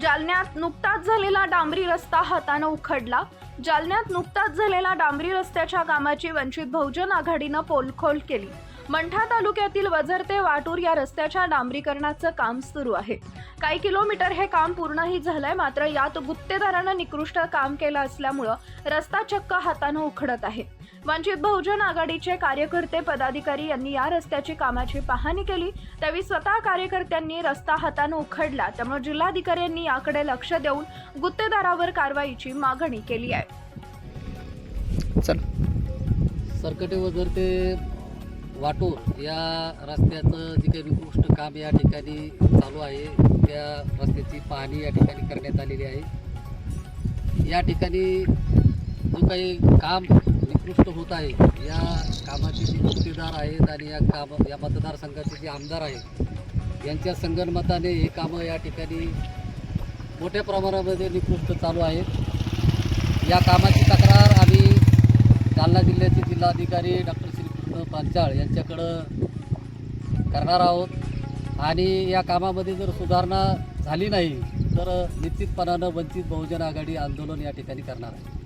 जालन्यात नुकताच झालेला डांबरी रस्ता हातानं उखडला. जालन्यात नुकताच झालेला डांबरी रस्त्याच्या कामाची वंचित बहुजन आघाडीनं पोलखोल केली. मंठा तालुक्यातील वझर ते वाटूर या रस्त्याच्या डांबरीकरणाचं काम सुरू आहे. काही किलोमीटर हे काम पूर्णही झालंय मात्र यात गुत्तेदारानं निकृष्ट काम केलं असल्यामुळं रस्ता चक्क हातानं उखडत आहे. वंचित बहुजन आघाडीचे कार्यकर्ते पदाधिकारी यांनी या रस्त्याची कामाची पाहणी केली. त्यावेळी स्वतः कार्यकर्त्यांनी रस्ता हातानं उखडला. त्यामुळे जिल्हाधिकाऱ्यांनी याकडे लक्ष देऊन गुत्तेदारावर कारवाईची मागणी केली आहे. चल. सरकटे वजर ते वाटूर या रस्त्याचं जे काही निकृष्ट काम या ठिकाणी चालू आहे त्या रस्त्याची पाहणी या ठिकाणी करण्यात आलेली आहे. या ठिकाणी जो काही काम निकृष्ट होत आहे. या कामाचे जे गुत्तेदार आहेत आणि या काम या मतदारसंघाचे जे आमदार आहेत यांच्या संगणमताने हे कामं या ठिकाणी मोठ्या प्रमाणामध्ये निकृष्ट चालू आहेत. या कामाची तक्रार आम्ही जालना जिल्ह्याचे जिल्हाधिकारी डॉक्टर श्रीकृष्ण पांचाळ यांच्याकडं करणार आहोत. आणि या कामामध्ये जर सुधारणा झाली नाही तर निश्चितपणानं वंचित बहुजन आघाडी आंदोलन या ठिकाणी करणार आहे.